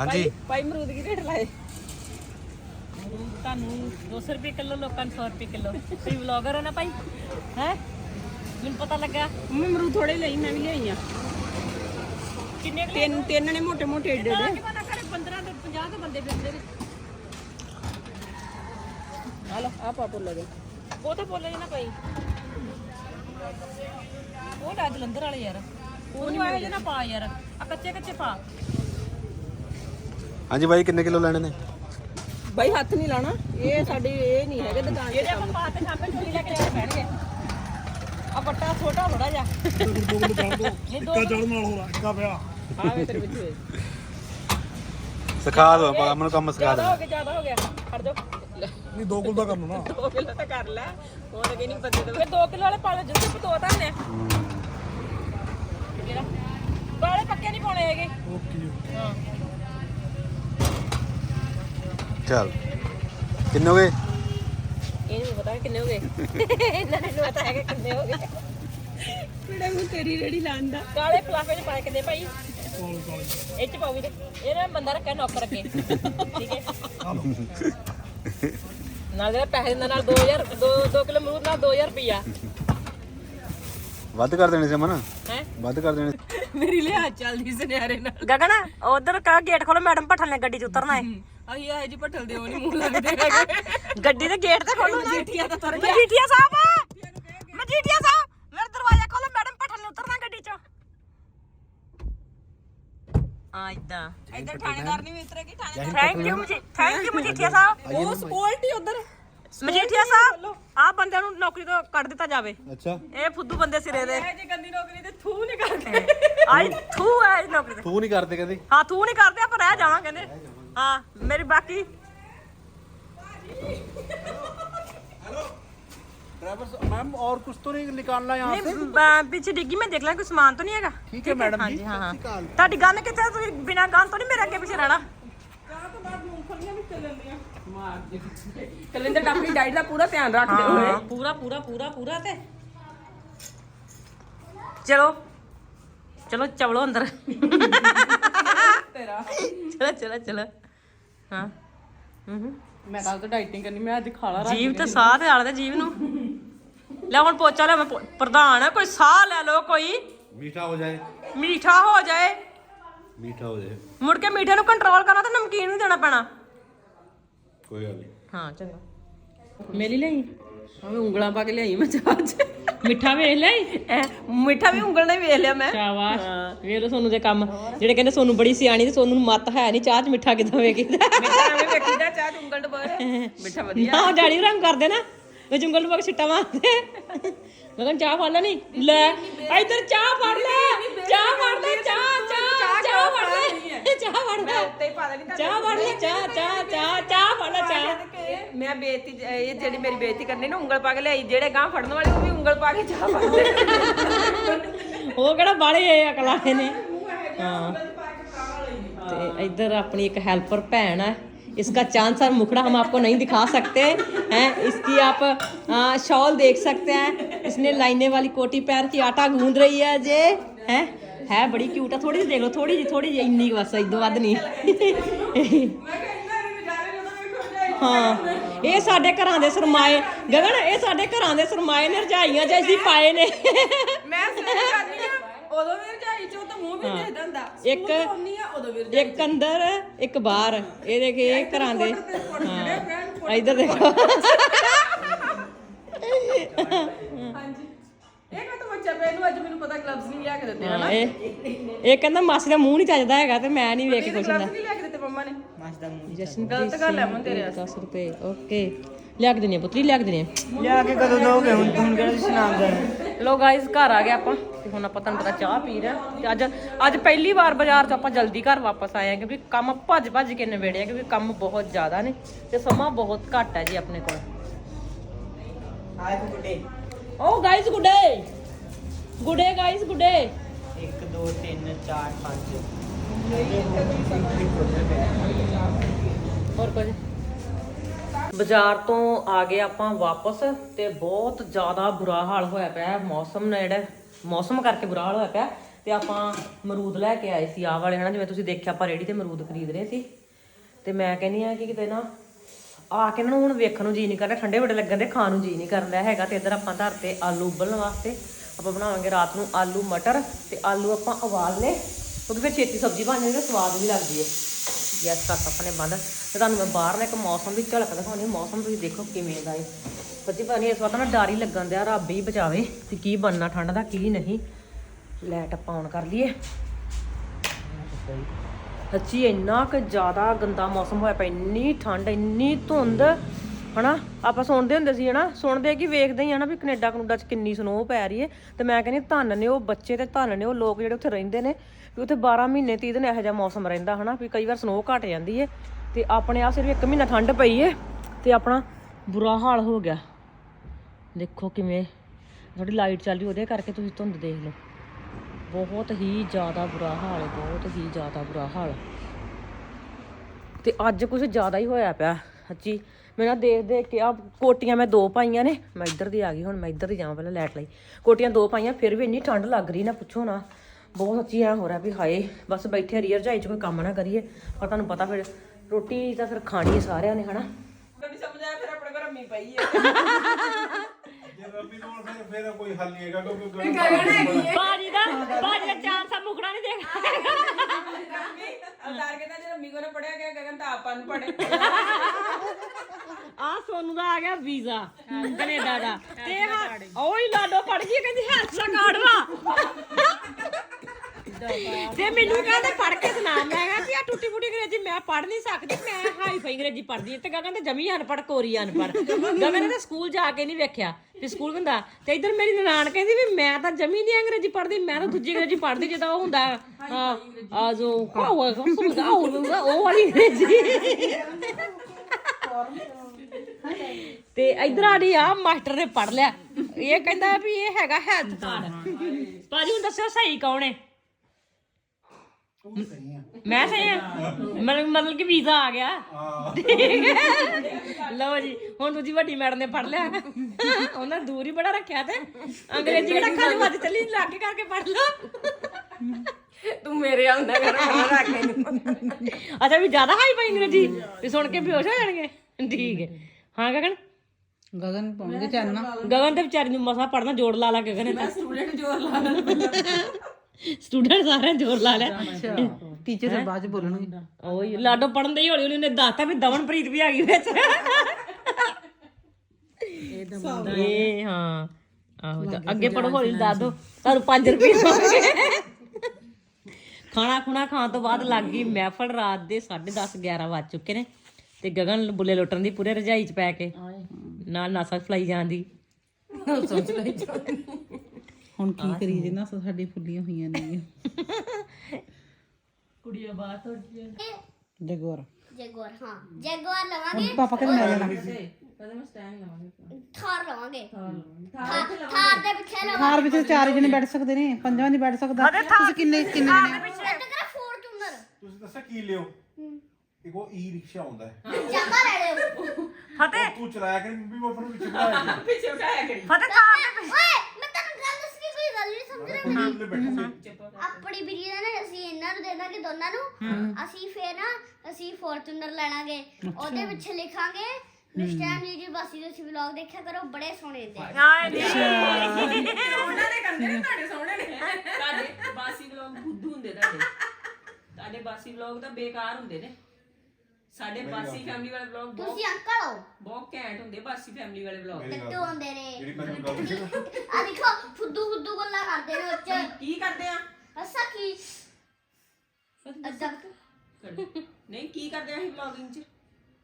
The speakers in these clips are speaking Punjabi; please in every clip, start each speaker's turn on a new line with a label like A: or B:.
A: ਹਾਂਜੀ।
B: ਭਾਈ ਮਰੂਦ ਕੀ ਰੇਟ ਲਾਏ?
C: ਤੁਹਾਨੂੰ 200 ਰੁਪਏ ਕਿਲੋ ਲੋਕਾਂ ਨੂੰ 100 ਰੁਪਏ ਕਿਲੋ। ਤੁਸੀਂ ਵਲੌਗਰ ਹੋ ਨਾ ਭਾਈ? ਹੈ? ਮੈਨੂੰ ਪਤਾ ਲੱਗਾ।
B: ਮੈਂ ਮਰੂਦ ਥੋੜੇ ਲਈ ਮੈਂ ਵੀ ਲਿਆਈ ਆ।
C: ਕਿੰਨੇ
B: ਤਿੰਨ ਤਿੰਨ ਨੇ ਮੋਟੇ ਮੋਟੇ ਏਡੇ ਏਡੇ
C: ਕਿ ਪਤਾ ਕਰੇ 15 ਤੋਂ 50 ਤੋਂ ਬੰਦੇ ਫਿਰਦੇ ਨੇ। ਉਹ ਤਾਂ ਬੋਲੇ ਨਾ ਭਾਈ। ਉਹ ਤਾਂ ਜਲੰਧਰ ਵਾਲੇ ਯਾਰ। ਉਹ ਨਹੀਂ ਆਏ ਜੇ ਨਾ ਪਾ ਯਾਰ। ਆ ਕੱਚੇ ਕੱਚੇ ਪਾ।
A: ਹਾਂਜੀ ਬਾਈ ਕਿੰਨੇ ਕਿਲੋ ਲੈਣੇ ਨੇ?
B: ਬਾਈ ਹੱਥ ਨਹੀਂ ਲਾਣਾ ਇਹ ਸਾਡੀ ਇਹ ਨਹੀਂ ਹੈਗੇ ਦੁਕਾਨ ਤੇ
C: ਜਿਹੜੇ ਆਪਾਂ ਪਾ ਤੇ ਸਾਹਮਣੇ ਚੋਰੀ ਲੈ ਕੇ ਜਾਣੇ ਪੈਣਗੇ। ਆ ਬੱਟਾ ਛੋਟਾ ਥੋੜਾ ਜਿਹਾ। ਨਹੀਂ ਦੋ
D: ਚੜਨ ਨਾਲ ਹੋਰ ਅੱਗਾ ਪਿਆ।
B: ਆਵੇ ਤੇਰੇ ਵਿੱਚ ਹੋਏ।
A: ਸਿਖਾ ਦੋ ਆਪਾਂ ਮੈਨੂੰ ਕੰਮ ਸਿਖਾ
B: ਜ਼ਿਆਦਾ ਹੋ
A: ਦੋ
B: ਗਿਆ ਜ਼ਿਆਦਾ ਹੋ ਗਿਆ। ਖੜ ਜਾ।
D: ਨਹੀਂ ਦੋ ਗੁਲ ਦਾ ਕਰਨਾ ਨਾ
B: ਦੋ ਕਿਲੋ ਤਾਂ ਕਰ ਲੈ। ਹੋਰ ਅੱਗੇ ਨਹੀਂ ਬੰਦੇ
C: ਫਿਰ 2 ਕਿਲੋ ਵਾਲੇ ਪਾ ਲਓ ਤਾਂ ਨੇ ਜਿਹੜਾ ਬਾਲੇ ਪੱਕੇ ਨਹੀਂ ਪਾਉਣੇ ਹੈਗੇ।
D: ਓਕੇ
C: ਹਾਂ।
A: ਚਲ। ਕਿੰਨੇ ਹੋ ਗਏ?
C: ਇਹ ਨਹੀਂ ਪਤਾ ਕਿੰਨੇ ਹੋ ਗਏ। ਇਹਨਾਂ ਨੂੰ ਪਤਾ ਹੈਗਾ ਕਿੰਨੇ ਹੋ ਗਏ।
B: ਕਿਹੜੇ ਮੂੰਹ ਤੇਰੀ ਰੇੜੀ ਲਾਂਦਾ
C: ਕਾਲੇ ਫਲਾਫੇ ਚ ਪਾ ਕੇ ਦੇ ਭਾਈ ਇਹ ਚ ਪਾਉਗੀ ਤੇ। ਇਹਨਾਂ ਬੰਦਾ ਰੱਖਿਆ ਨੌਕਰ ਰੱਖੇ। ਠੀਕ ਹੈ। ਨਾਲ ਜਿਹੜਾ ਪੈਸੇ ਦਿੰਦਾ ਨਾਲ 2000 2 2 ਕਿਲੋ ਮਰੂਦ ਨਾਲ 2000 ਰੁਪਿਆ
A: ਵੱਧ ਕਰ ਦੇਣੇ ਸੀ ਮਨ
C: ਹੈ?
A: ਵੱਧ ਕਰ ਦੇਣੇ
B: ਮੇਰੀ ਲਿਆ ਚੱਲਦੀ ਸੁਨਿਆਰੇ ਨਾਲ।
C: ਗਗਨ ਉਧਰ ਕਾ ਗੇਟ ਖੋਲੋ ਮੈਡਮ ਭੱਠਲ ਨੇ ਗੱਡੀ ਚ ਉਤਰਨਾ ਹੈ
B: ਆਹੀ ਆਏ ਜੀ ਪੱਠਲ ਦੇ ਉਹ ਨਹੀਂ ਮੂੰਹ ਲੱਗਦੇ ਹੈਗੇ।
C: ਗੱਡੀ ਦੇ ਗੇਟ ਤੇ ਖੋਲੋ ਨਾ।
B: ਮਜੀਠੀਆ ਤਾਂ ਤੁਰ ਗਿਆ।
C: ਮਜੀਠੀਆ ਸਾਹਿਬ! ਮਜੀਠੀਆ ਸਾਹਿਬ! ਮੇਰਾ ਦਰਵਾਜ਼ਾ ਖੋਲੋ ਮੈਡਮ ਭੱਠਲ ਨੇ ਉਤਰਨਾ ਗੱਡੀ ਚ। ਆ ਇਦਾਂ।
B: ਇੱਧਰ ਥਾਣੇਦਾਰ ਨਹੀਂ ਉਤਰੇਗੀ ਥਾਣੇ
C: ਥੈਂਕ ਯੂ ਮਜੀ ਥੈਂਕ ਯੂ ਮਜੀਠੀਆ ਸਾਹਿਬ।
B: ਉਹ ਸਕਿਉਰਟੀ ਉਧਰ।
C: ਮਜੀਠੀਆ ਸਾਹਿਬ ਆ ਬੰਦਿਆਂ ਨੂੰ ਨੌਕਰੀ ਤੋਂ ਕੱਢ ਦਿੱਤਾ ਜਾਵੇ
A: ਅੱਛਾ
C: ਇਹ ਫੁੱਦੂ ਬੰਦੇ ਸਿਰੇ ਦੇ
B: ਇਹ ਜੇ ਗੰਦੀ ਨੌਕਰੀ ਤੇ ਥੂ ਨਹੀਂ ਕਰਦੇ
C: ਆਈ ਥੂ ਹੈ ਇਸ ਨੌਕਰੀ ਤੇ
A: ਤੂੰ ਨਹੀਂ ਕਰਦੇ ਕਦੇ
C: ਹਾਂ ਥੂ ਨਹੀਂ ਕਰਦੇ ਆਪਾਂ ਰਹਿ ਜਾਵਾਂ ਕਹਿੰਦੇ ਹਾਂ ਮੇਰੀ ਬਾਕੀ
D: ड्राइवर मैम और कुछ तो नहीं निकालना यहाँ
C: ਨਹੀਂ ਬ- ਪਿੱਛੇ ਡਿੱਗੀ ਮੈਂ ਦੇਖ ਲਾਂ ਕੋਈ ਸਮਾਨ ਤਾਂ ਨਹੀਂ ਹੈਗਾ
D: ठीक है मैडम
C: ਹਾਂਜੀ
D: जी
C: ਹਾਂ ਹਾਂ ਤੁਹਾਡੀ ਗਨ ਕਿੱਥੇ ਆ? ਤੁਸੀਂ ਬਿਨਾਂ ਗਨ ਤੋਂ ਨਹੀਂ ਮੇਰੇ ਅੱਗੇ ਪਿੱਛੇ ਰਹਿਣਾ
B: ਚਾਹ ਤੋਂ ਬਾਅਦ ਮੂੰਗਫਲੀਆਂ ਵੀ ਚੱਲਣੀਆਂ ਮਾਰ ਦੇ। ਕਲਿੰਦਰ ਆਪਣੀ ਡਾਈਟ ਦਾ ਪੂਰਾ ਧਿਆਨ ਰੱਖਦੇ ਹੋਏ
C: ਹਾਂ। ਪੂਰਾ ਪੂਰਾ ਪੂਰਾ ਪੂਰਾ ਤੇ। ਚਲੋ। ਚਲੋ ਚਵਲੋ ਅੰਦਰ।
B: ਤੇਰਾ।
C: ਚਲੋ ਚਲੋ ਚਲੋ। ਹਾਂ। ਹੂੰ
B: ਮੈਂ ਤਾਂ ਤਾਂ ਡਾਈਟਿੰਗ ਕਰਨੀ ਮੈਂ ਅੱਜ ਖਾਲਾ
C: ਜੀਵ ਤੇ ਸਾਹ ਤੇ ਆਲਦਾ ਜੀਵ ਨੂੰ। ਲੈ ਹੁਣ ਪੋਚਾ ਲੈ ਮੈਂ ਪੋ- ਪ੍ਰਧਾਨ ਹੈ, ਕੋਈ ਸਾਹ ਲੈ ਲਓ ਕੋਈ।
A: ਮੀਠਾ ਹੋ ਜਾਏ।
C: ਮੀਠਾ ਹੋ ਜਾਏ।
A: ਮੀਠਾ ਹੋ ਜਾਏ।
C: ਮੁੜ ਕੇ ਮੀਠੇ ਨੂੰ ਕੰਟਰੋਲ ਕਰਨਾ ਤੇ ਨਮਕੀਨ ਵੀ ਦੇਣਾ ਪੈਣਾ।
A: ਕੋਈ ਗੱਲ ਨਹੀਂ
C: ਹਾਂ ਚੰਗਾ।
B: ਮੇਲੀ ਲਈ? ਮੈਂ ਉਂਗਲਾਂ ਪਾ ਕੇ ਲਿਆਈ ਮੈਂ ਚਾਹ ਚ।
C: ਮਿੱਠਾ ਵੇਖ ਲੈ
B: ਐ, ਮਿੱਠਾ ਵੀ ਉਂਗਲ ਨਾਲ ਹੀ ਵੇਖ ਲਿਆ ਮੈਂ।
C: ਸ਼ਾਬਾਸ਼। ਵੇਖ ਲਓ ਸੋਨੂੰ ਦੇ ਕੰਮ। ਜਿਹੜੇ ਕਹਿੰਦੇ ਸੋਨੂੰ ਬੜੀ ਸਿਆਣੀ ਤੇ ਸੋਨੂੰ ਮੱਤ ਹੈ ਨਹੀਂ ਚਾਹ ਚ ਮਿੱਠਾ ਕਿਦਾਂ ਵੇਖੀਦਾ?
B: ਮਿੱਠਾ ਐਵੇਂ ਵੇਖੀਦਾ ਚਾਹ ਚ ਉਂਗਲ ਡਬੋਏ ਮਿੱਠਾ ਵਧੀਆ।
C: ਨਾ ਡੈਡੀ ਰੰਗ ਕਰਦੇ ਨਾ ਵਿੱਚ ਉਂਗਲ ਨੂੰ ਪਾ ਕੇ ਛਿੱਟਾ ਮਾਰਦੇ। ਮਗਨ ਚਾਹ ਫੜ ਲੈ ਨਹੀਂ ਲੈ ਇੱਧਰ ਚਾਹ ਫੜ ਲੈ। ਚਾਹ ਫੜ ਲੈ ਚਾਹ ਚਾਹ ਚਾਹ ਫੜ ਲੈ। ਚਾਹ ਫੜ ਲੈ
B: ਉੱਤੇ ਹੀ ਪਾ ਦੇਣੀ ਤਾਂ
C: ਚਾਹ ਫੜ ਲੈ ਚਾਹ ਚਾਹ ਚਾਹ ਚਾਹ ਫੜ ਲੈ ਚਾਹ
B: ਮੈਂ ਬੇਇੱਜ਼ਤੀ ਇਹ ਜਿਹੜੀ ਮੇਰੀ ਬੇਇੱਜ਼ਤੀ ਕਰਨੀ ਨਾ ਉਂਗਲ ਪਾ ਕੇ ਲਿਆਈ ਜਿਹੜੇ ਗਾਂ ਫੜਨ ਵਾਲੇ ਉਹ ਵੀ ਉਂਗਲ ਪਾ ਕੇ ਚਾਹ ਫੜਦੇ
C: ਉਹ ਕਿਹੜਾ ਬਾਲੇ ਅਕਲਾਏ ਨੇ ਹਾਂ ਤੇ ਇੱਧਰ ਆਪਣੀ ਇੱਕ हेल्पर ਭੈਣ है इसका चांद सर मुखड़ा हम आपको नहीं दिखा सकते हैं इसकी आप आ, शॉल देख सकते हैं इसने लाइने वाली कोटी पहन के आटा गूंद रही है जे है ਹੈ ਬੜੀ ਕਿਊਟ ਆ ਥੋੜੀ ਜਿਹੀ ਦੇਖ ਲਓ ਥੋੜੀ ਜਿਹੀ ਥੋੜੀ ਜਿਹੀ ਇੰਨੀ ਕੁ ਇਦੋਂ ਵੱਧ ਨਹੀਂ। ਹਾਂ ਇਹ ਸਾਡੇ ਘਰਾਂ ਦੇ ਸਰਮਾਏ ਗਗਨ ਇਹ ਸਾਡੇ ਘਰਾਂ ਦੇ ਸਰਮਾਏ ਨੇ ਰਜਾਈਆਂ ਜੈਸੀ ਪਾਏ ਨੇ।
B: ਮੈਂ ਸਵੇਰੇ ਜਾਂਦੀ ਆ ਉਦੋਂ ਵੀ ਰਜਾਈ ਚੋਂ ਤਾਂ ਮੂੰਹ ਵੀ ਨਹੀਂ ਦਿੰਦਾ।
C: ਇੱਕ
B: ਉਦੋਂ ਵੀ
C: ਇੱਕ ਅੰਦਰ ਇੱਕ ਬਾਹਰ। ਇਹ ਦੇਖ ਘਰਾਂ ਦੇ ਹਾਂ ਇਧਰ ਦੇਖੋ।
B: ਹਾਂਜੀ। ਇਹ ਕਾ ਤਾਂ ਬੱਚਾ ਪੈ ਨੂੰ ਅੱਜ ਮੈਨੂੰ ਪਤਾ ਗਲਵਸ ਨਹੀਂ ਲਿਆ ਕੇ ਦਿੱਤੇ
C: ਹਾਂ ਇਹ ਇਹ ਕਹਿੰਦਾ ਮਾਸੀ ਦਾ ਮੂੰਹ ਨਹੀਂ ਚੱਜਦਾ ਹੈਗਾ ਤੇ ਮੈਂ ਨਹੀਂ ਵੇਖ ਕੇ ਖੁਸ਼ ਹੁੰਦਾ।
B: ਗਲਵਸ ਨਹੀਂ ਲਿਆ ਕੇ ਦਿੱਤੇ ਮੰਮਾ ਨੇ?
C: ਜਸ਼ਨ
B: ਗਲਤ ਗੱਲ ਹੈ ਮਨ ਤੇਰੇ ਵਾਸਤੇ।
C: 10 ਰੁਪਏ ਓਕੇ। ਲਿਆ ਕੇ ਦੇਣੀ ਆ ਪੁੱਤਰੀ ਲਿਆ ਕੇ ਦੇਣੀ
E: ਲਿਆ ਕੇ ਕਦੋਂ ਦੋਗੇ? ਹੁਣ ਹੁਣ ਕਿਹੜਾ ਸੁਨਾਮ ਦਾ
C: ਲੋ ਗਾਇਸ ਘਰ ਆ ਗਏ ਆਪਾਂ ਤੇ ਹੁਣ ਆਪਾਂ ਤੁਹਾਨੂੰ ਪਤਾ ਚਾਹ ਪੀ ਰਹੇ ਹਾਂ। ਤੇ ਅੱਜ ਅੱਜ ਪਹਿਲੀ ਵਾਰ ਬਾਜ਼ਾਰ 'ਚ ਆਪਾਂ ਜਲਦੀ ਘਰ ਵਾਪਸ ਆਏ ਆ ਕਿਉਂਕਿ ਕੰਮ ਭੱਜ ਭੱਜ ਕੇ ਨਿਬੇੜਿਆ ਕਿਉਂਕਿ ਕੰਮ ਬਹੁਤ ਜ਼ਿਆਦਾ ਨੇ ਤੇ ਸਮਾਂ ਬਹੁਤ ਘੱਟ ਹੈ ਜੀ ਆਪਣੇ ਕੋਲ।
E: ਆਏ ਕੁੱਟੇ
C: ਓ ਗਾਇਸ ਗੁੱਡੇ ਗੁੱਡੇ ਗਾਇਸ ਗੁੱਡੇ
E: 1 2 3 4 5
C: ਹੋਰ ਕੁਝ? ਬਾਜ਼ਾਰ ਤੋਂ ਆ ਗਏ ਆਪਾਂ ਵਾਪਸ ਤੇ ਬਹੁਤ ਜ਼ਿਆਦਾ ਬੁਰਾ ਹਾਲ ਹੋਇਆ ਪਿਆ। ਮੌਸਮ ਨੇ ਜਿਹੜਾ ਮੌਸਮ ਕਰਕੇ ਬੁਰਾ ਹਾਲ ਹੋਇਆ ਪਿਆ ਤੇ ਆਪਾਂ ਮਰੂਦ ਲੈ ਕੇ ਆਏ ਸੀ ਆਹ ਵਾਲੇ ਹਨਾ ਜਿਵੇਂ ਤੁਸੀਂ ਦੇਖਿਆ ਆਪਾਂ ਰੇੜੀ ਤੇ ਮਰੂਦ ਖਰੀਦ ਰਹੇ ਸੀ। ਤੇ ਮੈਂ ਕਹਿੰਨੀ ਆ ਕਿ ਕਿਤੇ ਨਾ ਆ ਕੇ ਇਹਨਾਂ ਨੂੰ ਹੁਣ ਵੇਖਣ ਨੂੰ ਜੀ ਨਹੀਂ ਕਰਦਾ, ਠੰਡੇ ਬੜੇ ਲੱਗਣ ਦੇ, ਖਾਣ ਨੂੰ ਜੀ ਨਹੀਂ ਕਰਨ ਰਿਹਾ ਹੈਗਾ ਤੇ ਇੱਧਰ ਆਪਾਂ ਧਰਤੇ ਆਲੂ ਉਬਲਣ ਵਾਸਤੇ, ਆਪਾਂ ਬਣਾਵਾਂਗੇ ਰਾਤ ਨੂੰ ਆਲੂ ਮਟਰ ਤੇ ਆਲੂ ਆਪਾਂ ਉਬਾਲ ਲਏ ਕਿਉਂਕਿ ਫਿਰ ਛੇਤੀ ਸਬਜ਼ੀ ਬਣ ਜਾਂਦੀ ਤੇ ਸਵਾਦ ਵੀ ਲੱਗਦੀ ਹੈ ਗੈਸ ਤੱਕ ਆਪਣੇ ਬੰਦ। ਤੇ ਤੁਹਾਨੂੰ ਮੈਂ ਬਾਹਰ ਇੱਕ ਮੌਸਮ ਦੀ ਝਲਕ ਦਿਖਾਉਣੀ, ਮੌਸਮ ਤੁਸੀਂ ਦੇਖੋ ਕਿਵੇਂ ਦਾ ਹੈ ਸੱਚੀ ਪਤਾ ਨਹੀਂ ਇਸ ਵਾਰ ਤਾਂ ਨਾ ਡਰ ਹੀ ਲੱਗਣ ਦਿਆ, ਰੱਬ ਹੀ ਬਚਾਵੇ ਕਿ ਕੀ ਬਣਨਾ ਠੰਡ ਦਾ, ਕੀ ਨਹੀਂ। ਲਾਈਟ ਆਪਾਂ ਔਨ ਕਰ ਲਈਏ। ਸੱਚੀ ਇੰਨਾ ਕੁ ਜ਼ਿਆਦਾ ਗੰਦਾ ਮੌਸਮ ਹੋਇਆ ਪਿਆ, ਇੰਨੀ ਠੰਡ, ਇੰਨੀ ਧੁੰਦ, ਹਨਾ? ਆਪਾਂ ਸੁਣਦੇ ਹੁੰਦੇ ਸੀ, ਹਨਾ? ਸੁਣਦੇ ਕਿ ਵੇਖਦੇ ਹੀ ਹਨਾ ਵੀ ਕੈਨੇਡਾ ਕਨੂਡਾ ਚ ਕਿੰਨੀ ਸਨੋ ਪੈ ਰਹੀ ਹੈ ਤੇ ਮੈਂ ਕਹਿੰਦੀ, ਧੰਨ ਨੇ ਉਹ ਬੱਚੇ ਤੇ ਧੰਨ ਨੇ ਉਹ ਲੋਕ ਜਿਹੜੇ ਉੱਥੇ ਰਹਿੰਦੇ ਨੇ, ਵੀ ਉੱਥੇ 12 ਮਹੀਨੇ 30 ਦਿਨ ਇਹੋ ਜਿਹਾ ਮੌਸਮ ਰਹਿੰਦਾ, ਹਨਾ? ਵੀ ਕਈ ਵਾਰ ਸਨੋ ਘਟ ਜਾਂਦੀ ਹੈ ਤੇ ਆਪਣੇ ਆ ਸਿਰਫ ਇੱਕ ਮਹੀਨਾ ਠੰਡ ਪਈ ਹੈ ਤੇ ਆਪਣਾ ਬੁਰਾ ਹਾਲ ਹੋ ਗਿਆ। ਦੇਖੋ ਕਿਵੇਂ ਥੋੜੀ ਲਾਈਟ ਚੱਲ ਰਹੀ, ਉਹਦੇ ਕਰਕੇ ਤੁਸੀਂ ਧੁੰਦ ਦੇਖ ਲਓ। ਬਹੁਤ ਹੀ ਜ਼ਿਆਦਾ ਬੁਰਾ ਹਾਲ ਹੈ ਬਹੁਤ ਹੀ ਜ਼ਿਆਦਾ ਬੁਰਾ ਹਾਲ। ਤੇ ਅੱਜ ਕੁਝ ਜ਼ਿਆਦਾ ਹੀ ਹੋਇਆ ਪਿਆ ਸੱਚੀ। ਮੈਂ ਨਾ ਦੇਖ ਦੇਖ ਕੇ ਆ ਕੋਟੀਆਂ ਮੈਂ ਦੋ ਪਾਈਆਂ ਨੇ ਮੈਂ ਇੱਧਰ ਦੀ ਆ ਗਈ ਹੁਣ ਮੈਂ ਇੱਧਰ ਦੀ ਜਾਵਾਂ ਪਹਿਲਾਂ ਲੈਟ ਲਈ। ਕੋਟੀਆਂ ਦੋ ਪਾਈਆਂ ਫਿਰ ਵੀ ਇੰਨੀ ਠੰਡ ਲੱਗ ਰਹੀ ਨਾ ਪੁੱਛੋ ਨਾ। ਬਹੁਤ ਸੱਚੀ ਐ ਹੋ ਰਿਹਾ ਵੀ ਹਾਏ ਬਸ ਬੈਠੇ ਰੀਅਰ ਜਾਈ ਚ ਕੋਈ ਕੰਮ ਨਾ ਕਰੀਏ। ਪਰ ਤੁਹਾਨੂੰ ਪਤਾ ਫਿਰ ਰੋਟੀ ਤਾਂ ਫਿਰ ਖਾਣੀ ਹੈ ਸਾਰਿਆਂ ਨੇ ਹਨਾ?
B: ਕਦੀ ਸਮਝ ਆਇਆ ਫਿਰ ਆਪਣੇ ਘਰ ਅੰਮੀ ਪਈ ਹੈ।
A: ਜੇ ਰੱਬੀ ਕੋਲ ਫਿਰ ਫਿਰ ਕੋਈ ਹੱਲ ਨਹੀਂ ਹੈਗਾ ਕਿਉਂਕਿ
C: ਬਾਜੀ ਦਾ ਬਾਜੀ ਦਾ ਚਾਂਸ ਆ ਮੁਕਣਾ ਨਹੀਂ ਦੇਖ
B: ਅਵਤਾਰ ਕਹਿੰਦਾ ਜੇ ਅੰਮੀ ਕੋ ਨਾ ਪੜਿਆ ਗਿਆ ਗਗਨ ਤਾਂ ਆਪਾਂ ਨੂੰ ਪੜੇ
C: ਆ ਸੋਨੂ ਦਾ ਆ ਗਿਆ ਵੀਜ਼ਾ ਕੈਨੇਡਾ ਦਾ। ਤੇ ਹਾਂ ਉਹ ਹੀ ਲਾਡੋ ਪੜ ਗਈ ਕਹਿੰਦੀ ਹੈਲਥ ਦਾ ਕਾਰਡ ਵਾ। ਤੇ ਮੈਨੂੰ ਕਹਿੰਦੇ ਪੜ ਕੇ ਸੁਣਾ, ਮੈਂ ਕਿਹਾ ਕਿ ਆ ਟੁੱਟੀ ਫੁੱਟੀ ਅੰਗਰੇਜ਼ੀ ਮੈਂ ਪੜ ਨਹੀਂ ਸਕਦੀ, ਮੈਂ ਹਾਈ ਫਾਈ ਅੰਗਰੇਜ਼ੀ ਪੜਦੀ ਹਾਂ। ਤੇ ਗਗਨ ਤੇ ਜਮੀ ਅਨਪੜ ਕੋਰੀ ਅਨਪੜ ਗਗਨ ਨੇ ਤਾਂ ਸਕੂਲ ਜਾ ਕੇ ਨਹੀਂ ਵੇਖਿਆ ਵੀ ਸਕੂਲ ਹੁੰਦਾ। ਤੇ ਇਧਰ ਮੇਰੀ ਨਨਾਣ ਕਹਿੰਦੀ ਵੀ ਮੈਂ ਤਾਂ ਜਮੀ ਨਹੀਂ ਅੰਗਰੇਜ਼ੀ ਪੜਦੀ ਮੈਂ ਤਾਂ ਦੂਜੀ ਅੰਗਰੇਜ਼ੀ ਪੜਦੀ ਜਦੋਂ ਉਹ ਹੁੰਦਾ ਆ ਆ ਜੋ ਕਾਵਾ ਸਮਝਾ ਉਹ ਵਾਲੀ ਅੰਗਰੇਜ਼ੀ। ਤੇ ਇਧਰ ਆੜੀ ਆ, ਮਾਸਟਰ ਨੇ ਪੜ ਲਿਆ। ਇਹ ਕਹਿੰਦਾ ਵੀ ਇਹ ਹੈਗਾ ਹੈਲਥ ਕਾਰਡ ਭਾਜੀ ਹੁਣ ਦੱਸਿਓ ਸਹੀ ਕੌਣ ਹੈ? ਮੈਂ ਸਹੀ ਆ? ਮਤਲਬ ਮਤਲਬ ਕਿ ਵੀਜ਼ਾ ਆ ਗਿਆ। ਠੀਕ ਹੈ ਲਓ ਜੀ ਹੁਣ ਦੂਜੀ ਵੱਡੀ ਮੈਡਮ ਨੇ ਪੜ ਲਿਆ। ਉਹਨਾਂ ਦੂਰ ਹੀ ਬੜਾ ਰੱਖਿਆ ਤੇ। ਅੰਗਰੇਜ਼ੀ ਕਿਹੜਾ ਅੱਖਾਂ 'ਚ ਵੱਜ ਚੱਲੀ? ਲਾਗੇ ਕਰਕੇ ਪੜ ਲਓ।
B: ਤੂੰ ਮੇਰੇ ਆਉਂਦਾ ਕਰ ਬਾਹਰ ਆ ਕੇ
C: ਅੱਛਾ ਵੀ ਜ਼ਿਆਦਾ ਹਾਈ ਪਾਈ ਅੰਗਰੇਜ਼ੀ? ਵੀ ਸੁਣ ਕੇ ਬੇਹੋਸ਼ ਹੋ ਜਾਣਗੇ। ਠੀਕ ਹੈ। ਹਾਂ ਗਗਨ?
F: ਗਗਨ ਪਾਉਣਗੇ ਚੰਨਾ
C: ਗਗਨ ਤੇ ਵਿਚਾਰੀ ਨੂੰ ਮਸਾ ਪੜਨਾ ਜੋੜ ਲਾ ਲਾ ਗਗਨ ਨੇ
B: ਸਟੂਡੈਂਟ ਜੋਰ ਲਾ ਲੈ।
C: ਸਟੂਡੈਂਟ ਸਾਰਿਆਂ ਜੋਰ ਲਾ ਲਿਆ।
F: ਟੀਚਰ ਤਾਂ ਬਾਅਦ ਚ ਬੋਲਣਗੇ।
C: ਓਏ ਲਾਡੋ ਪੜਨ ਦੇ ਹੀ ਹੌਲੀ ਹੌਲੀ ਉਹਨੇ ਦੱਸਤਾ ਵੀ ਦਮਨਪ੍ਰੀਤ ਵੀ ਆ ਗਈ ਵਿੱਚ। ਇਹ ਹਾਂ। ਆਹੋ ਤਾਂ ਅੱਗੇ ਪੜੋ ਹੌਲੀ ਦੱਸ ਦੋ। ਤੁਹਾਨੂੰ 5 ਰੁਪਏ ਹੋਣਗੇ ਖਾਣਾ ਖੁਣਾ ਖਾਣ ਤੋਂ ਬਾਅਦ ਲੱਗ ਗਈ ਮਹਿਫਲ ਰਾਤ ਦੇ 10:30 11 ਵੱਜ ਚੁੱਕੇ ਨੇ। ਤੇ ਗਗਨ ਬੁੱਲੇ ਲੁੱਟਣ ਦੀ ਪੂਰੇ ਰਜਾਈ 'ਚ ਪੈ ਕੇ। ਨਾਲ ਨਾਸਾ ਫਲਾਈ ਜਾਂਦੀ
F: ਹੁਣ ਕੀ ਕਰੀ ਜੇ ਨਾ ਸਾਡੀ ਫੁੱਲੀਆਂ ਹੋਈਆਂ ਨੇ।
C: ਕੁੜੀਆਂ ਬਾਹਰ ਤੋਂ
F: ਜਗੋਰ।
G: ਜੈਗੁਆਰ ਹਾਂ। ਜੈਗੁਆਰ ਲਵਾਂਗੇ।
F: ਪਾਪਾ ਕਹਿੰਦੇ ਮੈਂ ਲੈਣਾ
G: ਥਾਰ ਲਵਾਂਗੇ। ਥਾਰ ਥਾਰ ਦੇ ਪਿੱਛੇ ਲਵਾਂਗੇ।
F: ਕਾਰ ਵਿੱਚ ਚਾਰ ਜਣੇ ਬੈਠ ਸਕਦੇ ਨੇ ਪੰਜਾਂ ਨਹੀਂ ਬੈਠ ਸਕਦਾ। ਤੁਸੀਂ ਕਿੰਨੇ ਕਿੰਨੇ ਜਣੇ
G: ਇੱਥੇ ਕਰ ਫੋਰਚੂਨਰ
A: ਤੁਸੀਂ ਦੱਸਿਆ ਕੀ ਲਿਓ? ਇੱਕ ਉਹ ਈ ਰਿਕਸ਼ਾ ਆਉਂਦਾ ਹੈ।
G: ਜਾਮਾ ਲੈ ਲਿਓ।
A: ਉਹ ਤੂੰ ਚਲਾਇਆ ਕਿ ਵੀ ਮੈਂ ਫਿਰ ਵਿੱਚ ਬਿਠਾਇਆ
B: ਪਿੱਛੇ ਉਠਾਇਆ ਕਰੀ।
G: ਓਏ ਮੈਂ ਤੈਨੂੰ ਗੱਲ ਦੱਸਣੀ
A: ਬੈਠੂਗੇ
G: ਆਪਣੀ ਬਿਰੀ ਦਾ ਨਾ ਅਸੀਂ ਇਹਨਾਂ ਨੂੰ ਦੇ ਦਾਂਗੇ ਦੋਨਾਂ ਨੂੰ। ਅਸੀਂ ਫੇਰ ਨਾ ਅਸੀਂ ਫੋਰਚੂਨਰ ਲੈਣਾਗੇ। ਉਹਦੇ ਪਿੱਛੇ ਲਿਖਾਂਗੇ ਮਿਸਟਰ ਜੀ ਜੀ ਬਾਸੀ ਤੁਸੀਂ ਵਲੌਗ ਦੇਖਿਆ ਕਰੋ ਬੜੇ ਸੋਹਣੇ ਹੁੰਦੇ ਆ।
B: ਉਹਨਾਂ ਨੇ ਕਰਨੇ ਨੇ ਤੁਹਾਡੇ ਸੋਹਣੇ ਨੇ। ਤੁਹਾਡੇ ਬਾਸੀ ਵਲੌਗ ਬੁੱਧੂ ਹੁੰਦੇ ਤੁਹਾਡੇ। ਤੁਹਾਡੇ ਬਾਸੀ ਵਲੌਗ ਤਾਂ ਬੇਕਾਰ ਹੁੰਦੇ ਨੇ। ਸਾਡੇ ਬਾਸੀ ਫੈਮਿਲੀ ਵਾਲੇ ਵਲੌਗ ਬਹੁਤ
G: ਤੁਸੀਂ ਅੰਕਲ ਹੋ?
B: ਬਹੁਤ ਘੈਂਟ ਹੁੰਦੇ ਬਾਸੀ ਫੈਮਿਲੀ ਵਾਲੇ ਵਲੌਗ
G: ਟੱਟੂ ਹੁੰਦੇ ਨੇ।
A: ਜਿਹੜੀ ਮੈਨੂੰ ਗੱਲ ਸੀ ਨਾ
G: ਆ ਦੇਖੋ ਫੁੱਦੂ ਫੁੱਦੂ ਗੱਲਾਂ ਕਰਦੇ ਨੇ ਉੱਚ
B: ਕੀ ਕਰਦੇ ਆ?
G: ਅਸਾ ਕੀ? ਅੱਦਾ
B: ਨਹੀਂ ਕੀ ਕਰਦੇ ਆ ਅਸੀਂ ਵਲੌਗਿੰਗ ਚ?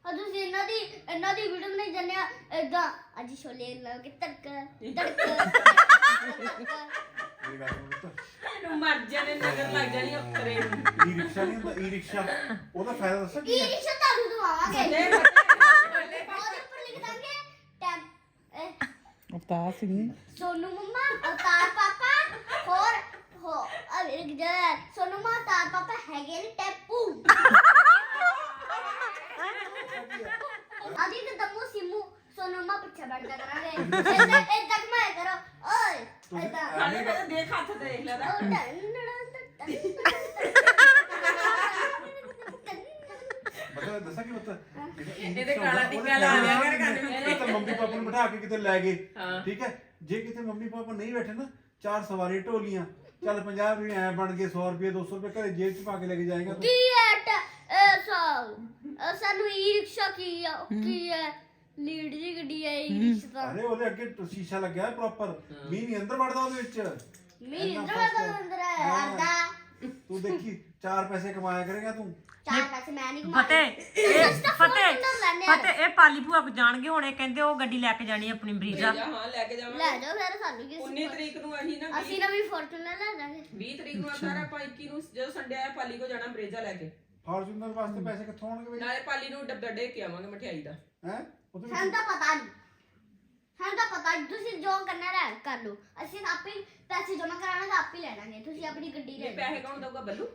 G: ਆ ਤੁਸੀਂ ਇਹਨਾਂ ਦੀ ਇਹਨਾਂ ਦੀ ਵੀਡੀਓ ਨਹੀਂ ਜੰਨਿਆ ਏਦਾਂ ਅੱਜ ਛੋਲੇ ਲਾਓਗੇ ਤੜਕ ਤੜਕ।
A: ਮੇਰੀ ਗੱਲ ਸੁਣ ਪੁੱਤ
B: ਇਹਨੂੰ ਮਰ ਜਾਣੇ ਨਜ਼ਰ ਲੱਗ ਜਾਣੀ ਉੱਤਰੇ
A: ਈ ਰਿਕਸ਼ਾ ਨਹੀਂ ਹੁੰਦਾ ਈ ਰਿਕਸ਼ਾ ਉਹਦਾ ਫਾਇਦਾ ਦੱਸਾਂ। ਕੀ ਹੈ
G: ਰਿਸ਼ਤਾ ਤੁਹਾਨੂੰ ਦਵਾਵਾਂਗੇ ਉਹਦੇ ਉੱਪਰ ਲਿਖ ਦਾਂਗੇ ਟੈਂਪ
F: ਅਵਤਾਰ ਸਿੰਘ।
G: ਸੋਨੂ ਮੰਮਾ ਅਵਤਾਰ ਪਾਪਾ ਹੋਰ ਹੋ ਅਰੇ ਜਰ ਸੋਨੂ ਮੰਮਾ ਅਵਤਾਰ ਪਾਪਾ ਹੈਗੇ ਨੇ ਟੈਪੂ। ਆਦੀ ਤੇ ਦਮੂ ਸਿਮੂ। ਸੋਨੂੰ ਅੰਮਾ ਪਿੱਛੇ ਬੜਦਾ ਕਰਾਂਗੇ ਏਦਾਂ ਏਦਾਂ ਘੁਮਾਇਆ ਕਰੋ ਓਏ ਏਦਾਂ
B: ਸਾਡੇ ਤਾਂ ਦੇਖ ਹੱਥ ਤੇ ਦੇਖ ਲੈ
G: ਉਹਦਾ।
A: ਮਤਲਬ ਦੱਸਾਂ ਕਿ ਮਤਲਬ
B: ਇਹਦੇ ਕਾਲਾ ਟਿੱਕਾ ਲਾ ਲਿਆ ਕਰ ਕੰਨ ਵਿੱਚ।
A: ਤੇ ਮੰਮੀ ਪਾਪਾ ਨੂੰ ਬਿਠਾ ਕੇ ਕਿਤੇ ਲੈ ਗਏ ਹਾਂ। ਠੀਕ ਹੈ ਜੇ ਕਿਤੇ ਮੰਮੀ ਪਾਪਾ ਨਹੀਂ ਬੈਠੇ ਨਾ ਚਾਰ ਸਵਾਰੀ ਢੋਲੀਆਂ ਚੱਲ 50 ਰੁਪਏ ਐ ਬਣ ਗਏ 100 ਰੁਪਏ 200 ਰੁਪਏ ਘਰੇ ਜੇਬ ਚ ਪਾ ਕੇ ਲੈ ਕੇ ਜਾਏਗਾ ਤੂੰ
G: ਕੀ ਹੈ ਟ- ਇਹ ਸਭ- ਇਹ ਸਾਨੂੰ ਈ ਰਿਕਸ਼ਾ ਕੀ ਹੈ ਉਹ ਕੀ ਹੈ ਲੀਡ ਦੀ ਗੱਡੀ ਹੈ। ਈ ਰਿਕਸ਼ਾ
A: ਅਰੇ ਉਹਦੇ ਅੱਗੇ ਟ- ਸ਼ੀਸ਼ਾ ਲੱਗਿਆ ਪ੍ਰੋਪਰ। ਮੀਂਹ ਨਹੀਂ ਅੰਦਰ ਵੜਦਾ ਉਹਦੇ ਵਿੱਚ?
G: ਮਹਿੰਦਰ ਦਾ ਅੰਦਰ ਅਰਦਾ।
A: ਤੂੰ ਦੇਖੀ ਚਾਰ ਪੈਸੇ ਕਮਾਇਆ ਕਰੇਗਾ ਤੂੰ।
G: ਚਾਰ ਪੈਸੇ ਮੈਂ ਨਹੀਂ ਕਮਾਏ।
C: ਫਤਿਹ ਇਹ ਫਤਿਹ ਫਤਿਹ ਇਹ ਪਾਲੀ ਭੂਆ ਕੋ ਜਾਣਗੇ ਹੁਣ ਇਹ ਕਹਿੰਦੇ ਉਹ ਗੱਡੀ ਲੈ ਕੇ ਜਾਣੀ ਆਪਣੀ ਬਰੀਜਾ
B: ਜਾਂ ਹਾਂ ਲੈ ਕੇ ਜਾਵਾਂਗੇ।
G: ਲੈ ਜਾਓ ਫਿਰ ਸਾਨੂੰ ਕੀ
B: 19 ਤਰੀਕ ਨੂੰ ਅਸੀਂ ਨਾ
G: ਅਸੀਂ ਨਵੀਂ ਫੋਰਚੂਨਰ ਲੈ ਜਾਵਾਂਗੇ।
B: 20 ਤਰੀਕ ਨੂੰ ਆਉਂਦਾ ਆਪਾਂ 21 ਨੂੰ ਜਦੋਂ ਸੰਡੇ ਆਇਆ ਪਾਲੀ ਕੋ ਜਾਣਾ ਬਰੇਜਾ ਲੈ ਕੇ।
A: ਫਾਰਚੂਨਰ ਵਾਸਤੇ ਪੈਸੇ ਕਿੱਥੋਂ ਆਉਣਗੇ ਬਈ?
B: ਨਾਲੇ ਪਾਲੀ ਨੂੰ ਡੱਬਾ ਦੇ ਕੇ ਆਵਾਂਗੇ ਮਠਿਆਈ ਦਾ।
A: ਹੈ? ਉਹਦੇ ਵਿੱਚ
G: ਸਾਨੂੰ ਤਾਂ ਪਤਾ ਨਹੀਂ ਸਾਨੂੰ ਤਾਂ ਪਤਾ ਨਹੀਂ ਤੁਸੀਂ ਜੋ ਕਰਨਾ ਹੈ ਕਰ ਲਓ। ਅਸੀਂ ਆਪੇ ਹੀ ਪੈਸੇ ਜਮ੍ਹਾਂ ਕਰਾਣਾ ਤਾਂ ਆਪੇ ਲੈ ਲਾਂਗੇ। ਤੁਸੀਂ ਆਪਣੀ ਗੱਡੀ ਲੈ
B: ਇਹ ਪੈਸੇ ਕੌਣ ਦਊਗਾ ਬੱਲੂ?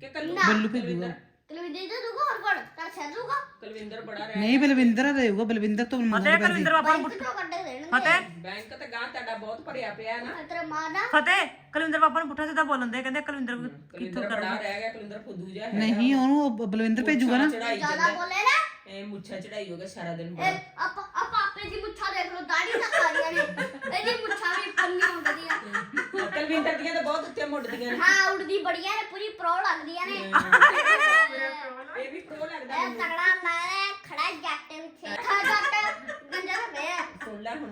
B: ਕਿ ਕੱਲੂ?
G: ਨਾ।
F: ਬੱਲੂ ਭੇਜੂਗਾ।
G: ਕਲਵਿੰਦਰ ਦੇ ਦੂਗਾ ਹੋਰ ਕੋਣ? ਤਾਂ ਛੱਡ ਦੂਗਾ
B: ਕੁਲਵਿੰਦਰ ਬੜਾ ਰਹਿ
F: ਨਹੀਂ ਬਲਵਿੰਦਰ ਦੇਊਗਾ ਬਲਵਿੰਦਰ ਤੋਂ
C: ਫਤਿਹ
F: ਮੰਗੂਗਾ
C: ਕੁਲਵਿੰਦਰ ਬਾਬਾ ਨੂੰ
G: ਬਾਈਕ ਤੋਂ ਕੱਢੇ ਦੇਣਗੇ
C: ਫਤਿਹ?
B: ਬੈਂਕ ਤੇ ਗਾਂ ਤੁਹਾਡਾ ਬਹੁਤ ਭਰਿਆ ਪਿਆ ਨਾ।
G: ਤੇਰਾ ਮਾਂ ਨਾ।
C: ਫਤਿਹ ਕੁਲਵਿੰਦਰ ਬਾਬਾ ਨੂੰ ਪੁੱਠਾ ਸਿੱਧਾ ਬੋਲਣ ਦੇ ਕਹਿੰਦੇ ਕੁਲਵਿੰਦਰ ਕਿੱਥੋਂ
B: ਕੁਲਵਿੰਦਰ ਬੜਾ ਰਹਿ ਗਿਆ ਕੁਲਵਿੰਦਰ ਫੁੱਦੂ ਜਿਹਾ ਹੈ
F: ਨਹੀਂ ਉਹਨੂੰ ਉਹ ਬਲਵਿੰਦਰ ਭੇਜੂਗਾ ਨਾ।
B: ਚੜਾਈ
G: ਜ਼ਿਆਦਾ ਬੋਲੇ ਨਾ।
B: ਇਹ ਮੁੱਛਾਂ ਚੜਾਈ ਹੋਗਾ ਸਾਰਾ ਦਿਨ
G: ਇਹ ਆਪ ਆਪ ਆਪੇ ਦੀ ਮੁੱਛਾਂ ਦੇਖ ਲਓ ਦਾੜੀ ਨਾ ਖਾਰੀਆਂ ਨੇ। ਇਹਦੀ ਮੁੱਛਾਂ ਵੀ ਪੰਨੀਆਂ ਹੁੰਦੀਆਂ।
B: ਕੁਲਵਿੰਦਰ ਦੀਆਂ ਤਾਂ ਬਹੁਤ ਉੱਤੇ ਮੁੱਢਦੀਆਂ ਨੇ।
G: ਹਾਂ ਉੜਦੀ ਬੜੀਆਂ ਨੇ ਪੂਰੀ ਪ੍ਰੋ ਲੱਗਦੀਆਂ ਨੇ।
B: ਇਹ ਵੀ ਪ੍ਰੋ ਲੱਗਦਾ
G: ਇਹ ਤਗੜਾ ਮੈਂ ਖੜਾ ਜੱਟ ਵਿੱਚ ਖਾ ਜੱਟ ਗੰਜਾ ਦਾ ਵੇ
B: ਸੁਣ ਲੈ ਹੁਣ।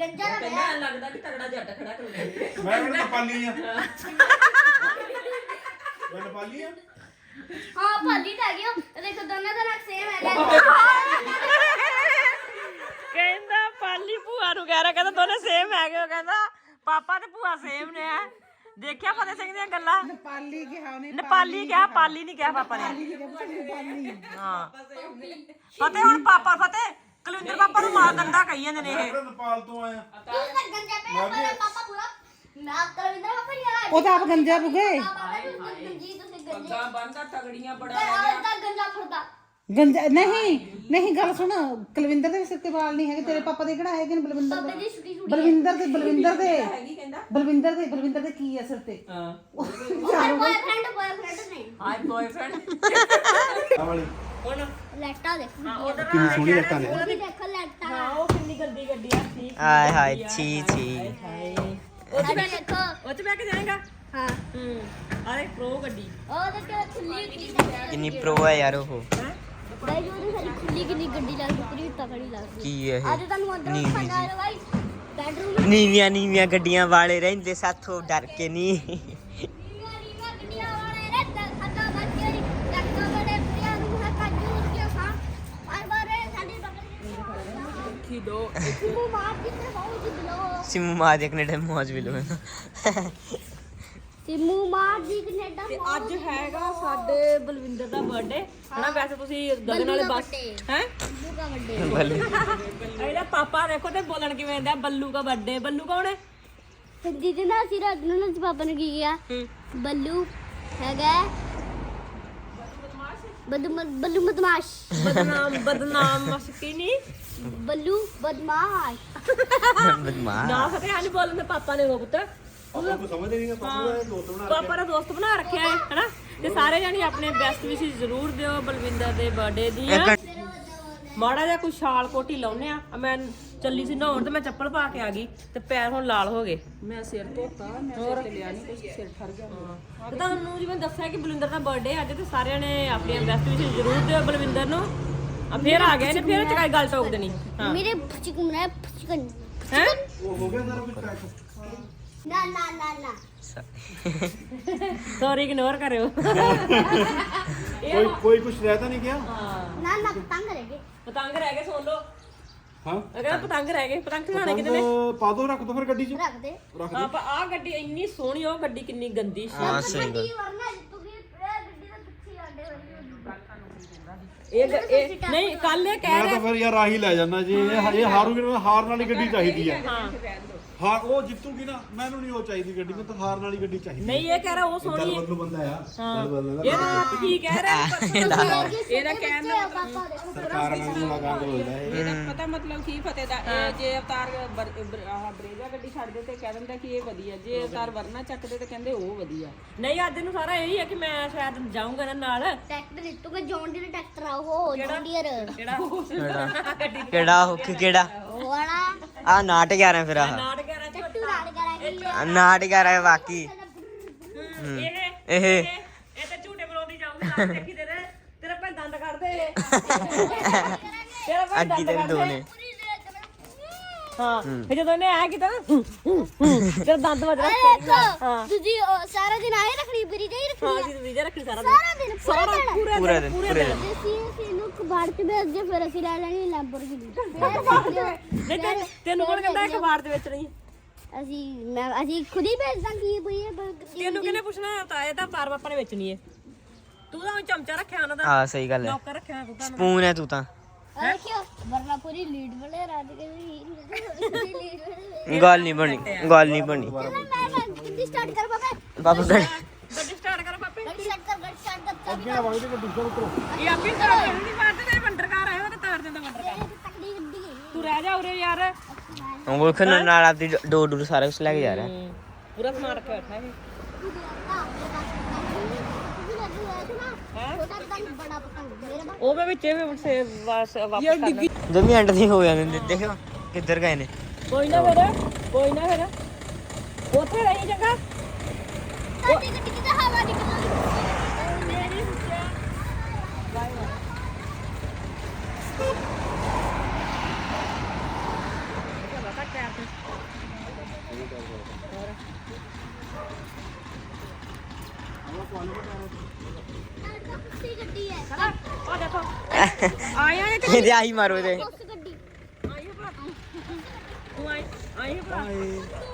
G: ਗੰਜਾ ਦਾ ਵੇ
B: ਕਹਿੰਦਾ ਐਂ ਲੱਗਦਾ ਕਿ ਤਗੜਾ ਜੱਟ ਖੜਾ ਕਰ।
A: ਮੈਂ ਵੀ ਨੇਪਾਲੀ ਆ। ਮੈਂ ਨੇਪਾਲੀ ਆ।
G: ਹਾਂ ਭਾਜੀ ਤਾਂ ਉਹ। ਦੇਖੋ ਦੋਨਾਂ ਦਾ ਰੰਗ ਸੇਮ ਹੈਗਾ।
C: ਕਹਿੰਦਾ ਪਾਲੀ ਭੂਆ ਨੂੰ ਕਹਿ ਰਿਹਾ ਕਹਿੰਦਾ ਦੋਨੇ ਸੇਮ ਹੈਗੇ ਉਹ ਕਹਿੰਦਾ। ਪਾਪਾ ਤੇ ਭੂਆ ਸੇਮ ਨੇ ਆ। ਦੇਖਿਆ ਫਤਿਹ ਸਿੰਘ ਦੀਆਂ ਗੱਲਾਂ?
F: ਪਾਲੀ ਕਿਹਾ ਉਹਨੇ
C: ਨੇਪਾਲੀ ਕਿਹਾ ਪਾਲੀ ਨਹੀਂ ਕਿਹਾ ਪਾਪਾ ਨੇ। ਹਾਂ। ਫਤਿਹ ਹੁਣ ਪਾਪਾ ਫਤਿਹ ਕੁਲਵਿੰਦਰ ਪਾਪਾ ਨੂੰ ਮਾਂ ਗੰਦਾ ਕਹੀ ਜਾਂਦੇ ਨੇ ਇਹ।
A: ਨੇਪਾਲ ਤੋਂ ਆਇਆ?
G: ਤੂੰ ਤਾਂ ਗੰਜਾ ਪਿਆ ਪਰ ਪਾਪਾ ਪੂਰਾ ਮੈਂ ਕਰਵਿੰਦਰ ਪਾਪਾ ਨਹੀਂ ਆ
F: ਉਹ ਤਾਂ ਆਪ ਗੰਜਾ ਬੁਗੇ
G: ਗੰਜੇ।
B: ਪੱਗਾਂ ਬੰਨਦਾ ਤਗੜੀਆਂ ਬੜਾ
G: ਤੇ
B: ਰਹਿ
G: ਅੱਜ ਤੱਕ ਗੰਜਾ
F: ਨਹੀਂ ਨਹੀਂ ਗੱਲ ਸੁਣ ਕੁਲਵਿੰਦਰ ਦੇ ਸਿਰ ਤੇ ਵਾਲ ਨਹੀਂ ਹੈਗੇ ਤੇਰੇ ਪਾਪਾ ਦੇ ਕਿਹੜਾ ਹੈਗੇ ਨੇ ਬਲਵਿੰਦਰ ਦੇ? ਬਲਵਿੰਦਰ ਦੇ ਬਲਵਿੰਦਰ ਦੇ ਬਲਵਿੰਦਰ ਦੇ ਬਲਵਿੰਦਰ ਦੇ ਕੀ ਹੈ ਸਿਰ ਤੇ?
B: ਹਾਂ।
G: ਬॉयਫ੍ਰੈਂਡ ਬॉयਫ੍ਰੈਂਡ ਨਹੀਂ
B: ਹਾਈ ਬॉयਫ੍ਰੈਂਡ
A: ਆਵਲੀ
C: ਹੁਣ?
G: ਲੈਟਾ ਦੇਖੋ।
A: ਹਾਂ ਕਿੰਨੀ ਸੋਹਣੀ ਲੈਟਾ ਨੇ।
G: ਉਹ ਵੀ ਦੇਖੋ ਲੈਟਾ
C: ਹਾਂ ਉਹ ਕਿੰਨੀ ਗੰਦੀ ਗੱਡੀ ਆ ਸੀ
E: ਆਏ ਹਾਏ ਛੀ ਛੀ।
G: ਉਹ ਤੇ ਮੈਂ ਦੇਖੋ।
C: ਉਹ ਤੇ ਮੈਂ ਕਿ ਜਾਏਗਾ?
G: ਹਾਂ।
C: ਹੂੰ। ਅਰੇ ਪ੍ਰੋ ਗੱਡੀ।
G: ਉਹ ਤੇ ਕਿੰਨੀ
E: ਕਿੰਨੀ ਪ੍ਰੋ ਹੈ ਯਾਰ ਉਹ।
G: ਬਾਈ ਉਹਦੀ ਸਾਰੀ ਖੁੱਲੀ ਕਿੰਨੀ ਗੱਡੀ ਲੱਗਦੀ ਪੂਰੀ ਤਕੜੀ ਲੱਗਦੀ
E: ਕੀ। ਹੈ
G: ਅੱਜ ਤੁਹਾਨੂੰ ਅੰਦਰ
E: ਨੀਵੀਂ
G: ਖਾਣਾ ਹੈ ਬਾਈ। ਬੈਡਰੂਮ
E: ਨੀਵੀਆਂ ਨੀਵੀਆਂ ਗੱਡੀਆਂ ਵਾਲੇ ਰਹਿੰਦੇ ਸਾਥੋਂ ਡਰ ਕੇ ਨਹੀਂ
G: ਨੀਵਾ ਗੱਡੀਆਂ ਵਾਲੇ ਰਹਿੰਦਾ ਖਾਤਾ ਬੱਚੇ ਤੇ ਬਹੁਤ ਦਿਲੋ
E: ਸਿਮੂ ਮਾਂ ਦੇ ਕਨੇਡਾ ਮੌਜ ਵੀ ਲੋ
G: ਸਿਮੂ ਮਾਰ ਦੀ। ਕੈਨੇਡਾ
C: ਤੇ ਅੱਜ ਹੈਗਾ ਸਾਡੇ ਬਲਵਿੰਦਰ ਦਾ ਬਰਥਡੇ ਹਨਾ? ਵੈਸੇ ਤੁਸੀਂ ਗਗਨ ਵਾਲੇ ਬਸ ਹੈ?
G: ਬੱਲੂ ਦਾ ਵੱਡੇ
C: ਇਹਦਾ ਪਾਪਾ ਦੇਖੋ ਤੇ ਬੋਲਣ ਕਿਵੇਂ ਦਾ ਬੱਲੂ ਦਾ ਬਰਥਡੇ ਬੱਲੂ ਕੌਣ ਹੈ?
G: ਜਿਹਦੇ ਨਾਲ ਅਸੀਂ ਰਾਤ ਨੂੰ ਨਾ ਪਾਪਾ ਨੇ ਕੀ ਬੱਲੂ ਹੈਗਾ ਬੱਲੂ ਬਦਮਾਸ਼।
C: ਬਦਨਾਮ ਬਦਨਾਮ ਮਸਕੀ ਨਹੀਂ
G: ਬੱਲੂ ਬਦਮਾਸ਼।
E: ਬਦਮਾਸ਼।
C: ਨਾ ਫਤੇ ਹਾਂ ਬੋਲਣ ਦੇ ਪਾਪਾ ਨੇ ਉਹ ਪੁੱਤ।
A: ਤੂੰ ਸਮਝਦੇ ਨਹੀਂ ਪਾਪਾ ਦਾ ਦੋਸਤ ਬਣਾ
C: ਪਾਪਾ ਦਾ ਦੋਸਤ ਬਣਾ ਰੱਖਿਆ ਹੈ ਹਨਾ? ਤੇ ਸਾਰੇ ਜਾਨੀ ਆਪਣੇ ਬੈਸਟ ਵਿਸ਼ੇਸ ਜ਼ਰੂਰ ਦਿਓ ਬਲਵਿੰਦਰ ਦੇ ਬਰਥਡੇ ਦੀਆਂ ਮਾੜਾ ਜਿਹਾ ਕੋਈ ਛਾਲ ਕੋਟੀ ਲਾਉਨੇ ਆ ਮੈਂ ਚੱਲੀ ਸੀ ਨਹਾਉਣ ਤੇ ਮੈਂ ਚੱਪਲ ਪਾ ਕੇ ਆ ਗਈ ਤੇ ਪੈਰ ਹੁਣ ਲਾਲ ਹੋ ਗਏ।
B: ਮੈਂ ਸਿਰ ਧੋਤਾ ਮੈਂ ਸਿਰ ਤੇ ਲਿਆ ਨਹੀਂ ਕੁਝ ਸਿਰ ਠਰ ਗਿਆ
C: ਤੇ ਤੁਹਾਨੂੰ ਜਿਵੇਂ ਦੱਸਿਆ ਕਿ ਬਲਵਿੰਦਰ ਦਾ ਬਰਥਡੇ ਅੱਜ ਤੇ ਸਾਰਿਆਂ ਨੇ ਆਪਣੀਆਂ ਬੈਸਟ ਵਿਸ਼ੇਸ ਜ਼ਰੂਰ ਦਿਓ ਬਲਵਿੰਦਰ ਨੂੰ। ਆ ਫੇਰ ਆ ਗਏ ਨੇ ਫੇਰ ਚਕਾਈ ਗੱਲ ਟੋਕ ਦੇਣੀ।
G: ਮੇਰੇ ਚਿਕਨ ਨਾ ਚਿਕਨ
C: ਹੈ?
A: ਉਹ ਹੋ ਗਿਆ ਸਾਰਾ ਕੁਝ ਪੈਕ
G: ਨਾ ਨਾ ਨਾ ਨਾ।
C: ਸੌਰੀ ਇਗਨੋਰ ਕਰਿਓ।
A: ਕੋਈ ਕੋਈ ਕੁਝ ਰਹਿਤਾ ਨਹੀਂ ਗਿਆ?
G: ਨਾ ਨਾ ਤੰਗ ਰਹੇਗੇ
C: ਪਤੰਗ ਰਹਿ ਗਏ ਸੁਣ ਲਓ।
A: ਹਾਂ?
C: ਅਗਰ ਪਤੰਗ ਰਹਿ ਗਏ ਪਤੰਗ ਖਿਲਾਣੇ ਕਿਤੇ ਨੇ?
A: ਪਤੰਗ ਪਾ ਦੋ ਰੱਖ ਦੋ ਫਿਰ ਗੱਡੀ 'ਚ।
G: ਰੱਖ ਦੇ।
C: ਆਪਾਂ ਆ ਗੱਡੀ ਇੰਨੀ ਸੋਹਣੀ ਉਹ ਗੱਡੀ ਕਿੰਨੀ ਗੰਦੀ ਸੀ।
E: ਹਾਂ ਸਹੀ ਗੱਲ।
G: ਵਰਨਾ ਤੁਸੀਂ ਇਹ ਗੱਡੀ ਦੇ ਪਿੱਛੇ ਆਡੇ
C: ਇਹ ਗ- ਇਹ ਨਹੀਂ ਕੱਲ ਇਹ ਕਹਿ
A: ਮੈਂ ਤਾਂ ਫਿਰ ਯਾਰ ਆਹੀ ਲੈ ਜਾਣਾ ਜੀ ਇਹ ਇਹ ਹਾਰੂਗੀ ਨਾ ਹਾਰਨ ਵਾਲੀ ਗੱਡੀ ਚਾਹੀਦੀ ਹੈ
C: ਹਾਂ।
A: ਹਾਂ ਉਹ ਜਿੱਤੂਗੀ ਨਾ ਮੈਨੂੰ ਨਹੀਂ ਉਹ ਚਾਹੀਦੀ ਗੱਡੀ ਮੈਨੂੰ ਤਾਂ ਹਾਰਨ ਵਾਲੀ ਗੱਡੀ ਚਾਹੀਦੀ।
C: ਨਹੀਂ ਇਹ ਕਹਿ ਰਿਹਾ ਉਹ ਸੋਹਣੀ ਹੈ।
A: ਬੰਦਾ ਆ।
C: ਇਹ ਕੀ ਕਹਿ ਰਿਹਾ
G: ਇਹਦਾ ਕਹਿਣ ਦਾ
A: ਸਰਕਾਰ ਨਾਲ ਮੁਲਾਕਾਤ ਹੈ।
B: ਇਹਦਾ ਪਤਾ ਮਤਲਬ ਕੀ ਫਤਿਹ ਦਾ ਇਹ ਜੇ ਅਵਤਾਰ ਬਰ- ਬਰ- ਆਹ ਬਰੇਜਾ ਗੱਡੀ ਛੱਡਦੇ ਤੇ ਕਹਿ ਦਿੰਦਾ ਕਿ ਇਹ ਵਧੀਆ ਜੇ ਅਵਤਾਰ ਵਰਨਾ ਚੱਕਦੇ ਤੇ ਕਹਿੰਦੇ ਉਹ ਵਧੀਆ।
C: ਨਹੀਂ ਅੱਜ ਨੂੰ ਸਾਰਾ ਇਹੀ ਹੈ ਕਿ ਮੈਂ ਸ਼ਾਇਦ ਜਾਊਂਗਾ ਨਾ ਨਾਲ।
G: ਟਰੈਕਟਰ ਦਿੱਤੂਗਾ ਜੌਨ ਡੀਅਰ ਟਰੈਕਟਰ ਆ ਉਹ ਜੌਨ ਡੀਅਰ।
C: ਕਿਹੜਾ?
E: ਕਿਹੜਾ ਹੁੱਕ ਕਿਹੜਾ? ਆ ਨਾਟ 11 ਫਿਰ ਆ
C: ਨਾਟ ਕਹਿ ਰਿਹਾ
G: ਟੱਟੂ
E: ਨਾਟ 11 ਬਾਕੀ।
C: ਇਹ
E: ਇਹ।
C: ਇਹ ਤੇ ਝੂਟੇ ਬਲੋਦੀ ਜਾਊਂਗੀ ਨਾਲ ਦੇਖੀ ਤੇਰੇ ਤੇਰੇ ਭਾਈ ਦੰਦ ਕੱਢਦੇ ਤੇਰਾ ਭਾਈ
E: ਅੱਗੀ
C: ਦੰਦ
E: ਤੇ ਦੋ ਨੇ
C: ਹਾਂ। ਫਿਰ ਜਦੋਂ ਇਹਨੇ ਆਇਆ ਕੀਤਾ ਨਾ ਤੇਰਾ ਦੰਦ ਵੱਜ
G: ਅਰੇ
C: ਰਿਹਾ
G: ਦੇਖੋ ਤੁਸੀਂ ਉਹ ਸਾਰਾ ਦਿਨ ਆਏ ਰੱਖਣੀ ਬਰੀ ਜਾਈ ਰੱਖਣੀ
C: ਹਾਂ
G: ਆ।
C: ਜੀ ਵੀਜ਼ਾ ਰੱਖੀ ਸਾਰਾ ਦਿਨ।
G: ਸਾਰਾ ਦਿਨ ਪੂਰਾ ਦਿਨ
C: ਪੂਰਾ
E: ਪੂਰੇ
G: ਕਬਾੜ ਚ ਭੇਜ ਦੇ ਫਿਰ ਅਸੀਂ ਲੈ ਲੈਣੀ ਲੈਂਬੋਰਗਿਨੀ
C: ਨਹੀਂ ਤੇ ਤੈਨੂੰ ਕੋਣ ਕਹਿੰਦਾ ਇੱਕ ਵਾਰ ਦੇ ਵਿੱਚ ਨਹੀਂ
G: ਅਸੀਂ ਮੈਂ ਅਸੀਂ ਖੁਦ ਹੀ ਭੇਜ ਦਾਂਗੇ ਬਈ ਇਹ
C: ਤੈਨੂੰ ਕਿਹਨੇ ਪੁੱਛਣਾ? ਤਾਂ ਇਹ ਤਾਂ ਪਾਰ ਪਾਪਾ ਨੇ ਵੇਚਣੀ ਹੈ। ਤੂੰ ਤਾਂ ਉਹ ਚਮਚਾ ਰੱਖਿਆ ਉਹਨਾਂ ਦਾ।
E: ਹਾਂ ਸਹੀ ਗੱਲ ਹੈ।
C: ਨੌਕਰ ਰੱਖਿਆ ਹੋਇਆ ਤੂੰ ਤਾਂ
E: ਸਪੂਨ ਹੈ ਤੂੰ ਤਾਂ।
G: ਆ ਦੇਖਿਓ ਵਰਨਾ ਪੂਰੀ ਲੀਡ ਵਾਲੇ ਰਾਤ ਕੇ ਲੀਡ
E: ਗੱਲ ਨਹੀਂ ਬਣੀ ਗੱਲ ਨਹੀਂ ਬਣੀ।
G: ਮੈਂ ਮੈਂ ਸਟਾਰਟ ਕਰ ਪਾਪਾ
E: ਬਾਬਾ ਗੜ
C: ਗੱਡੀ ਸਟਾਰਟ ਕਰ ਪਾਪੇ
G: ਗੱਡੀ ਸਟਾਰਟ ਕਰ ਗੱਡੀ ਸਟਾਰਟ ਕਰ ਚਾਬੀ
D: ਕਿਆ ਵਾਂਗਦੇ ਗੱਡੀ ਚੋਂ ਉਤਰੋ।
C: ਇਹ ਆਪੇ ਤਾਰ ਨਹੀਂ ਮਾਰਦੇ ਤੇਰੇ ਬੰਡਰਕਾਰ ਆਏ ਉਹ ਤੇ ਤਾਰ ਦਿੰਦਾ ਬੰਡਰਕਾਰ
G: ਹੈ
C: ਤੂੰ ਰਹਿ ਜਾ ਉਰੇ ਯਾਰ।
E: ਉਹ ਵੇਖ ਨਾ ਨਾਲ ਆਪਦੀ ਡੋਰ ਡੋਰ ਸਾਰਾ ਕੁਝ ਲੈ ਕੇ ਜਾ ਰਿਹਾ।
C: ਪੂਰਾ ਸਮਾਨ ਰੱਖਿਆ ਬੈਠਾ ਇਹ। ਉਹ ਮੈਂ ਵਿੱਚ ਇਹ ਸੇ ਵਾਪਸ ਕਰਨਾ
E: ਜਮੀ ਐਂਡ ਦੀ ਹੋ ਜਾਂਦੇ ਦੇਖੋ ਕਿੱਧਰ ਗਏ ਨੇ।
C: ਕੋਈ ਨਾ ਫਿਰ ਕੋਈ ਨਾ ਫਿਰ। ਉੱਥੇ ਰਹੀ ਜਗ੍ਹਾ।
G: ਸਾਡੀ ਗੱਡੀ ਦੀ ਤਾਂ ਹਵਾ ਨਿਕਲਦੀ
C: ਮੇਰੀ
G: ਕੁੱਤੀ ਗੱਡੀ ਹੈ
C: ਉਹ ਦੇਖੋ ਆਇਆ ਇਹ
E: ਇਹਦੇ ਆਹੀ ਮਾਰੋ ਇਹਦੇ
G: ਉਸ ਗੱਡੀ
C: ਆਈ ਹੈ ਭਰਾ ਤੂੰ ਤੂੰ ਆਈ ਆਈ ਹੈ ਭਰਾ